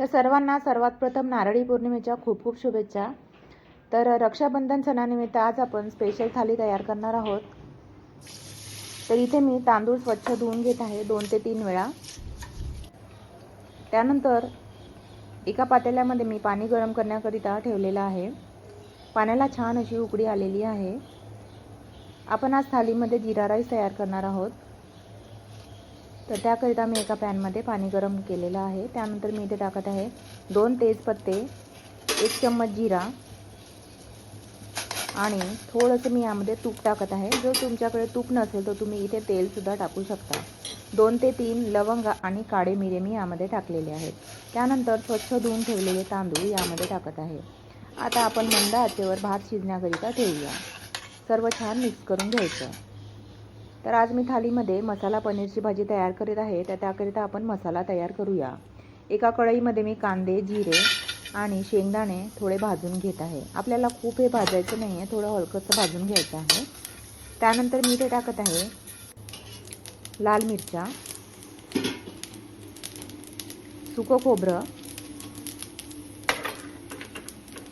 तर सर्वांना सर्वात प्रथम नारळी पौर्णिमेच्या खूप खूप शुभेच्छा. तर रक्षाबंधन सणानिमित्त आज आपण स्पेशल थाली तयार करणार आहोत. तर इथे मी तांदूळ स्वच्छ धुवून घेत आहे दोन ते तीन वेळा. त्यानंतर एका पातेल्यामध्ये मी पाणी गरम करण्याकरिता ठेवलेलं आहे. पाण्याला छान अशी उकडी आलेली आहे. आपण आज थालीमध्ये जिरा राईस तयार करणार आहोत. तर त्याकरिता मी एका पॅनमध्ये पाणी गरम केलेलं आहे. त्यानंतर मी इथे टाकत आहे दोन तेजपत्ते एक चम्मच जिरा आणि थोडंसं मी यामध्ये तूप टाकत आहे. जर तुमच्याकडे तूप नसेल तर तुम्ही इथे तेलसुद्धा टाकू शकता. दोन ते तीन लवंग आणि काळे मिरे मी यामध्ये टाकलेले आहेत. त्यानंतर स्वच्छ धुवून ठेवलेले तांदूळ यामध्ये टाकत आहे. आता आपण मंद आचेवर भात शिजण्याकरिता ठेवूया. सर्व छान मिक्स करून घ्यायचं. तर आज मी थालीमध्ये मसाला पनीरची भाजी तयार करीत आहे. तर त्याकरिता आपण मसाला तयार करूया. एका कढईमध्ये मी कांदे जिरे आणि शेंगदाणे थोडे भाजून घेत आहे. आपल्याला खूप हे भाजायचं नाही आहे थोडं हलकंसं भाजून घ्यायचं आहे. त्यानंतर मी ते टाकत आहे लाल मिरच्या सुकं खोबरं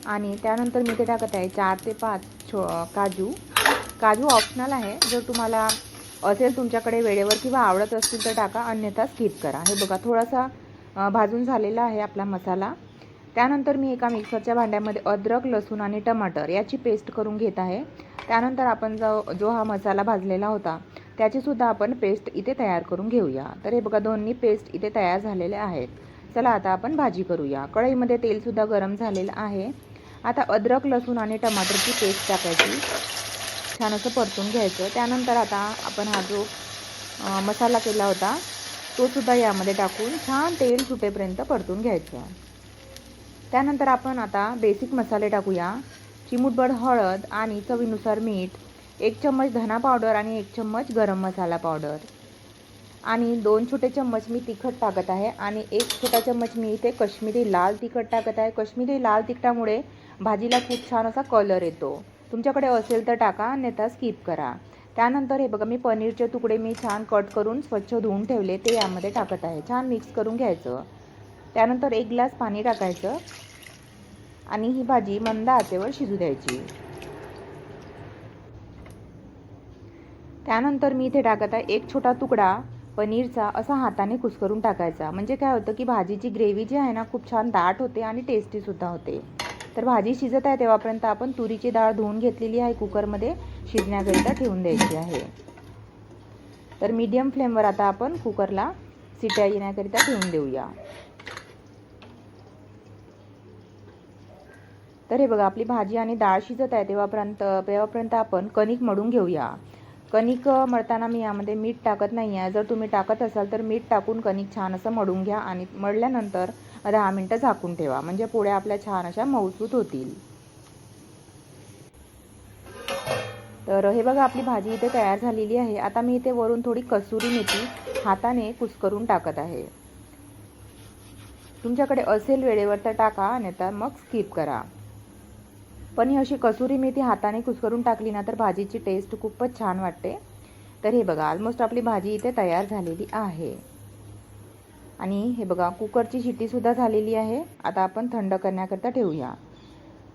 आणि त्यानंतर मी ते टाकत आहे चार ते पाच छो काजू. काजू ऑप्शनल आहे. जर तुम्हाला असेल तुमच्याकडे वेळेवर किंवा आवडत असतील तर टाका अन्यथा स्किप करा. हे बघा थोडासा भाजून झालेला आहे आपला मसाला. त्यानंतर मी एका मिक्सरच्या भांड्यामध्ये अद्रक लसूण आणि टमाटर याची पेस्ट करून घेत आहे. त्यानंतर आपण जो जो हा मसाला भाजलेला होता त्याचीसुद्धा आपण पेस्ट इथे तयार करून घेऊया. तर हे बघा दोन्ही पेस्ट इथे तयार झालेले आहेत. चला आता आपण भाजी करूया. कढईमध्ये तेलसुद्धा गरम झालेलं आहे. आता अद्रक लसूण आणि टमाटरची पेस्ट टाकायची. छान असं परतून घ्यायचं. त्यानंतर आता आपण हा जो मसाला केला होता तो सुद्धा यामध्ये टाकून छान तेल सुटेपर्यंत परतून घ्यायचं. त्यानंतर आपण आता बेसिक मसाले टाकूया. चिमूटभर हळद आणि चवीनुसार मीठ एक चम्मच धना पावडर आणि एक चम्मच गरम मसाला पावडर आणि दोन छोटे चम्मच मी तिखट टाकत आहे आणि एक छोटा चम्मच मी इथे कश्मीरी लाल तिखट टाकत आहे. कश्मीरी लाल तिखटामुळे भाजीला खूप छान असा कलर येतो. तुमच्याकडे असेल तर टाका अन्यथा स्किप करा. त्यानंतर हे बघा मी पनीरचे तुकडे मी छान कट करून स्वच्छ धुवून ठेवले. ते यामध्ये टाकत आहे. छान मिक्स करून घ्यायचं. त्यानंतर एक ग्लास पाणी टाकायचं. आणि ही भाजी मंद आचेवर शिजू द्यायची. त्यानंतर मी इथे टाकत आहे एक छोटा तुकडा पनीरचा असा हाताने कुस्करून टाकायचा. म्हणजे काय होतं की भाजीची ग्रेव्ही जी आहे ना खूप छान दाट होते आणि टेस्टीसुद्धा होते. तर भाजी शिजत आहे तेव्हापर्यंत आपण तुरीची डाळ धुवून घेतलेली आहे कुकरमध्ये. शिजण्याकरिता ठेवून द्यायची आहे. तर मीडियम फ्लेमवर आता आपण कुकरला सिट्या येण्याकरिता ठेवून देऊया. तर हे बघा आपली भाजी आणि डाळ शिजत आहे तेव्हापर्यंत तेव्हापर्यंत आपण कणिक मळून घेऊया. कणिक मळताना मी यामध्ये मीठ टाकत नाही आहे जर तुम्ही टाकत असाल तर मीठ टाकून कणिक छान असं मळून घ्या आणि मळल्यानंतर दहा मिनटं झाकून ठेवा. म्हणजे पोळ्या आपल्या छान अशा मऊसूत होतील. तर हे बघा आपली भाजी इथे तयार झालेली आहे. आता मी इथे वरून थोडी कसुरी मेथी हाताने कुस्करून टाकत आहे. तुमच्याकडे असेल वेळेवर तर टाका नाही तर मग स्किप करा. पण ही अशी कसुरी मेथी हाताने कुस्करून टाकली ना तर भाजीची टेस्ट खूपच छान वाटते. तर हे बघा ऑलमोस्ट आपली भाजी इथे तयार झालेली आहे. आणि हे बघा कुकरची शिट्टीसुद्धा झालेली आहे. आता आपण थंड करण्याकरता ठेवूया.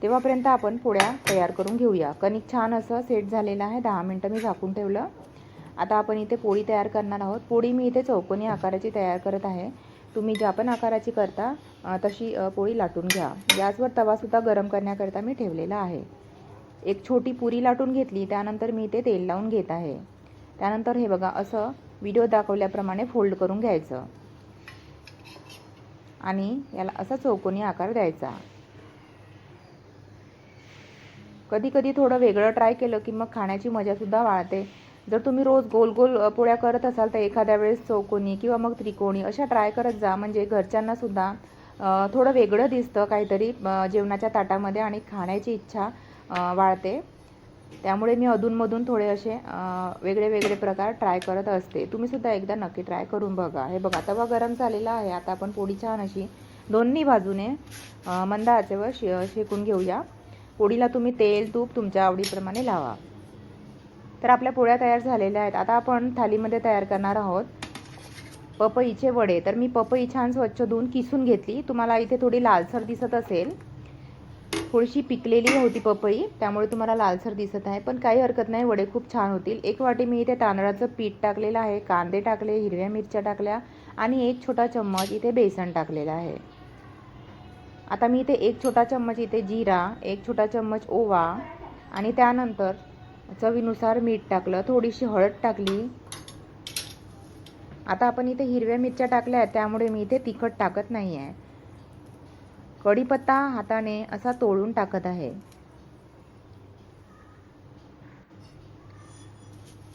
तेव्हापर्यंत आपण पोळ्या तयार करून घेऊया. कणिक छान असं सेट झालेलं आहे. दहा मिनटं मी झाकून ठेवलं. आता आपण इथे पोळी तयार करणार आहोत. पोळी मी इथे चौकोनी आकाराची तयार करत आहे. तुम्ही ज्या पण आकाराची करता तशी पोळी लाटून घ्या. गॅसवर तवासुद्धा गरम करण्याकरता मी ठेवलेला आहे. एक छोटी पुरी लाटून घेतली. त्यानंतर मी इथे तेल लावून घेत आहे. त्यानंतर हे बघा असं व्हिडिओ दाखवल्याप्रमाणे फोल्ड करून घ्यायचं. आणि याला असा चौकोनी आकार द्यायचा. कधी कधी थोडं वेगळं ट्राय केलं की मग खाण्याची मजासुद्धा वाढते. जर तुम्ही रोज गोल गोल पोळ्या करत असाल तर एखाद्या वेळेस चौकोनी किंवा मग त्रिकोणी अशा ट्राय करत जा. म्हणजे घरच्यांनासुद्धा थोडं वेगळं दिसतं काहीतरी जेवणाच्या ताटामध्ये आणि खाण्याची इच्छा वाढते. त्यामुळे मी अधूनमधून थोडे असे वेगळे वेगळे प्रकार ट्राय करत असते. तुम्हीसुद्धा एकदा नक्की ट्राय करून बघा. हे बघा तवा गरम झालेला आहे. आता आपण पोळी छान अशी दोन्ही बाजूने मंद आचेवर शे शेकून घेऊया. पोळीला तुम्ही तेल तूप तुमच्या आवडीप्रमाणे लावा. तर आपल्या पोळ्या तयार झालेल्या आहेत. आता आपण थालीमध्ये तयार करणार आहोत पपईचे वडे. तर मी पपई छान स्वच्छ धुवून किसून घेतली. तुम्हाला इथे थोडी लालसर दिसत असेल. थोडीशी पिकलेली होती पपई त्यामुळे तुम्हाला लालसर दिसत आहे. पण काही हरकत नाही वडे खूप छान होतील. एक वाटी मी इथे तांदळाचं पीठ टाकलेलं आहे कांदे टाकले हिरव्या मिरच्या टाकल्या आणि एक छोटा चम्मच इथे बेसन टाकलेलं आहे. आता मी इथे एक छोटा चम्मच इथे जिरा एक छोटा चम्मच ओवा आणि त्यानंतर चवीनुसार मीठ टाकलं थोडीशी हळद टाकली. आता आपण इथे हिरव्या मिरच्या टाकल्या आहेत त्यामुळे मी इथे तिखट टाकत नाही आहे कढीपत्ता हाताने असा तोडून टाकत आहे.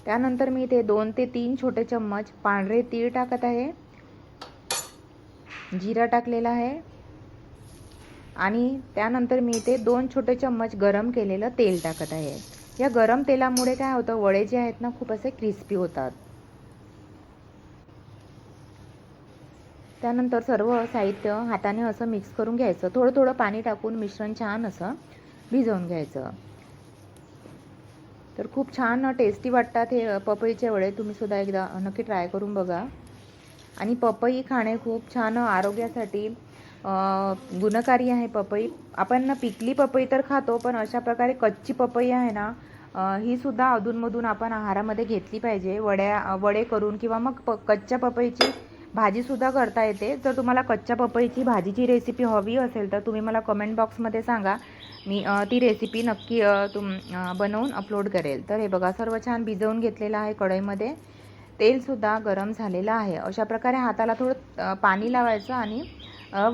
त्यानंतर मी इथे दोन ते तीन छोटे चम्मच पांढरे तीळ टाकत आहे. जिरा टाकलेला आहे. आणि त्यानंतर मी इथे दोन छोटे चम्मच गरम केलेलं तेल टाकत आहे. या गरम तेलामुळे काय होतं वडे जे आहेत ना खूप असे क्रिस्पी होतात. त्यानंतर सर्व साहित्य हाताने असं मिक्स करून घ्यायचं. थोडं थोडं पाणी टाकून मिश्रण छान असं भिजवून घ्यायचं. तर खूप छान टेस्टी वाटतात हे पपईचे वडे. तुम्हीसुद्धा एकदा नक्की ट्राय करून बघा. आणि पपई खाणे खूप छान आरोग्यासाठी गुणकारी आहे पपई. आपण पिकली पपई तर खातो पण अशा प्रकारे कच्ची पपई आहे ना ही सुद्धा अधूनमधून आपण आहारामध्ये घेतली पाहिजे. वड्या वडे करून किंवा मग प कच्च्या पपईची भाजीसुद्धा करता येते. जर तुम्हाला कच्च्या पपईची भाजीची रेसिपी हवी असेल तर तुम्ही मला कमेंट बॉक्समध्ये सांगा. मी ती रेसिपी नक्की तुम बनवून अपलोड करेल. तर हे बघा सर्व छान भिजवून घेतलेलं आहे कढईमध्ये. तेलसुद्धा गरम झालेलं आहे. अशा प्रकारे हाताला थोडं पाणी लावायचं आणि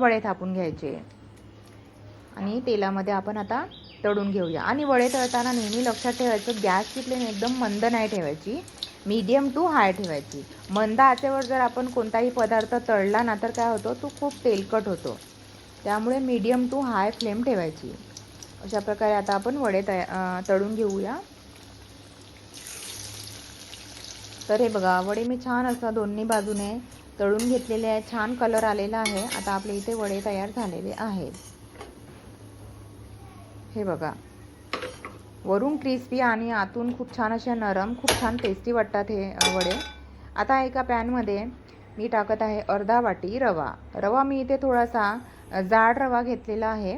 वडे थापून घ्यायचे. आणि तेलामध्ये आपण आता तळून घेऊया. आणि वडे तळताना नेहमी लक्षात ठेवायचं गॅसची फ्लेम एकदम मंद नाही ठेवायची. मीडियम टू हाय ठेवायची. मंद आचेवर जर आपण कोणताही पदार्थ तळला ना तर काय होतो? तो खूप तेलकट होतो. त्यामुळे मीडियम टू हाय फ्लेम ठेवायची. अशा प्रकारे आता आपण वडे तया तळून घेऊया. तर हे बघा वडे मी छान असं दोन्ही बाजूने तळून घेतलेले आहे. छान कलर आलेला आहे. आता आपले इथे वडे तयार झालेले आहेत. हे बघा. वरून क्रिस्पी आणि आतून खूप छान अशा नरम खूप छान टेस्टी वाटतात हे वडे. आता एका पॅनमध्ये मी टाकत आहे अर्धा वाटी रवा. रवा मी इथे थोडासा जाड रवा घेतलेला आहे.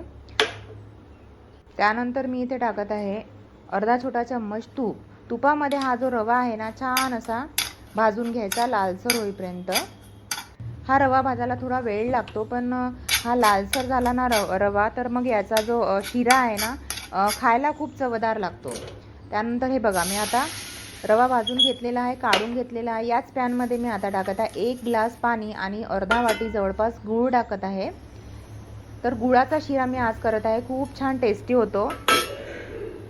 त्यानंतर मी इथे टाकत आहे अर्धा छोटा चम्मच तूप. तुपामध्ये हा जो रवा आहे ना छान असा भाजून घ्यायचा लालसर होईपर्यंत. हा रवा भाजायला थोडा वेळ लागतो पण हा लालसर झाला ना र रवा तर मग याचा जो शिरा आहे ना खायला खूप चवदार लागतो. त्यानंतर हे बघा मी आता रवा भाजून घेतलेला आहे काढून घेतलेला आहे. याच पॅनमध्ये मी आता टाकत आहे एक ग्लास पाणी आणि अर्धा वाटी जवळपास गूळ टाकत आहे. तर गुळाचा शिरा मी आज करत आहे. खूप छान टेस्टी होतो.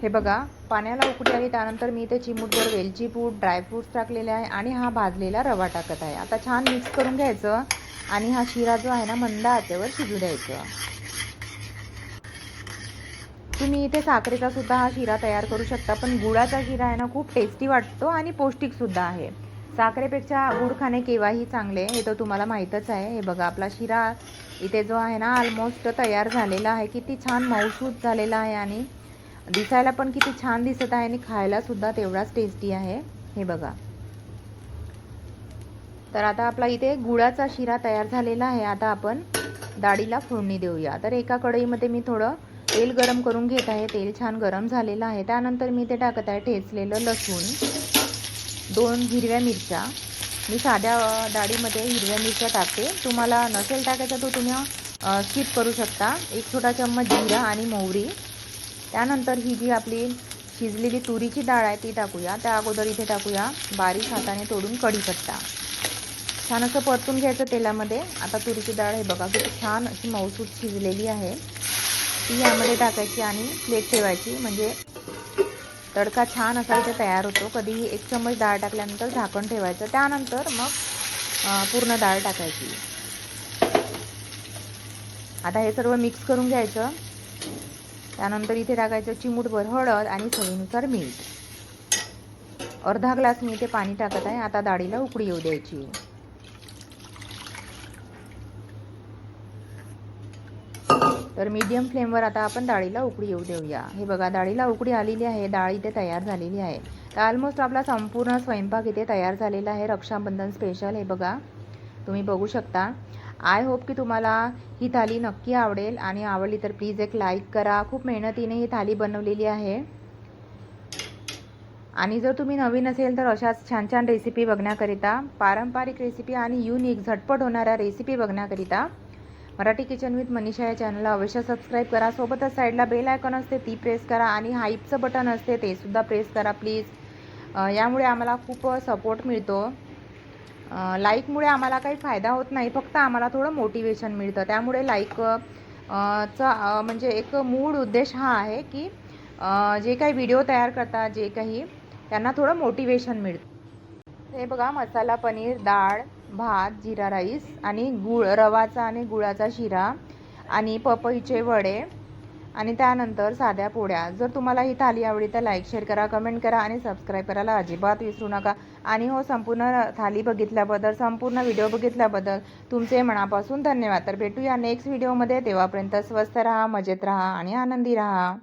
हे बघा पाण्याला उकडी आली त्यानंतर मी इथे चिमूटभर वेलची पूड ड्रायफ्रूट्स टाकलेले आहे आणि हा भाजलेला रवा टाकत आहे. आता छान मिक्स करून घ्यायचं आणि हा शिरा जो आहे ना मंद आचेवर शिजू द्यायचं. तुम्ही इथे साखरेचा सुद्धा हा शिरा तयार करू शकता पण गुळाचा शिरा आहे ना खूप टेस्टी वाटतो आणि पौष्टिकसुद्धा आहे. साखरेपेक्षा गुळ खाणे केव्हाही चांगले हे तर तुम्हाला माहीतच आहे. हे बघा आपला शिरा इथे जो आहे ना ऑलमोस्ट तयार झालेला आहे. किती छान मऊसूत झालेला आहे आणि दिसायला पण किती छान दिसत आहे आणि खायलासुद्धा तेवढाच टेस्टी आहे. हे बघा. तर आता आपला इथे गुळाचा शिरा तयार झालेला आहे. आता आपण डाळीला फोडणी देऊया. तर एका कढईमध्ये मी थोडं तेल गरम करून घेत आहे. तेल छान गरम झालेलं आहे. त्यानंतर मी ते टाकत आहे ठेचलेलं लसूण दोन हिरव्या मिरच्या. मी साध्या डाळीमध्ये हिरव्या मिरच्या टाकते. तुम्हाला नसेल टाकायचा तो तुम्ही स्किप करू शकता. एक छोटा चम्मच जिरा आणि मोहरी. त्यानंतर ही जी आपली शिजलेली तुरीची डाळ आहे ती टाकूया. त्या अगोदर इथे टाकूया बारीक हाताने तोडून कढीपत्ता छान असं परतून घ्यायचं तेलामध्ये. आता तुरीची डाळ हे बघा किती छान अशी मऊसूत शिजलेली आहे. ती यामध्ये टाकायची आणि प्लेट ठेवायची. म्हणजे तडका छान असा इथे तयार होतो. कधीही एक चम्मच डाळ टाकल्यानंतर झाकण ठेवायचं. त्यानंतर मग पूर्ण डाळ टाकायची. आता हे सर्व मिक्स करून घ्यायचं. त्यानंतर इथे टाकायचं चिमूटभर हळद आणि चवीनुसार मीठ. अर्धा ग्लास मी इथे पाणी टाकत आहे. आता डाळीला उकडी येऊ द्यायची. तर मीडियम फ्लेमवर आता आपण डाळीला उकडी येऊ देऊया. हे बघा डाळीला उकडी आलेली आहे डाळ इथे तयार झालेली आहे. तर ऑलमोस्ट आपला संपूर्ण स्वयंपाक इथे तयार झालेला आहे रक्षाबंधन स्पेशल हे बघा. तुम्ही बघू शकता. आय होप की तुम्हाला ही थाली नक्की आवडेल आणि आवडली तर प्लीज एक लाईक करा. खूप मेहनतीने ही थाली बनवलेली आहे. आणि जर तुम्ही नवीन असेल तर अशाच छान छान रेसिपी बघण्याकरिता पारंपरिक रेसिपी आणि युनिक झटपट होणाऱ्या रेसिपी बघण्याकरिता मराठी किचन विथ मनीषा या चॅनलला अवश्य सबस्क्राईब करा. सोबतच साईडला बेल आयकॉन असते ती प्रेस करा आणि हाईपचं बटन असते ते सुद्धा प्रेस करा प्लीज यामुळे आम्हाला खूप सपोर्ट मिळतो. लाईकमुळे आम्हाला काही फायदा होत नाही फक्त आम्हाला थोडं मोटिवेशन मिळतं. त्यामुळे लाईक चा म्हणजे एक मूळ उद्देश हा आहे की जे काही व्हिडिओ तयार करतात जे काही त्यांना थोडं मोटिवेशन मिळतं. हे बघा मसाला पनीर डाळ भात जिरा राईस आणि गुळ रवाचा आणि गुळाचा शिरा आणि पपईचे वडे आणि त्यानंतर साध्या पोळ्या. जर तुम्हाला ही थाली आवडली तर लाईक शेअर करा कमेंट करा आणि सबस्क्राईब करायला अजिबात विसरू नका. आणि हो संपूर्ण थाली बघितल्याबद्दल संपूर्ण व्हिडिओ बघितल्याबद्दल तुमचे मनापासून धन्यवाद. तर भेटूया नेक्स्ट व्हिडिओमध्ये तेव्हापर्यंत स्वस्त राहा मजेत राहा आणि आनंदी राहा.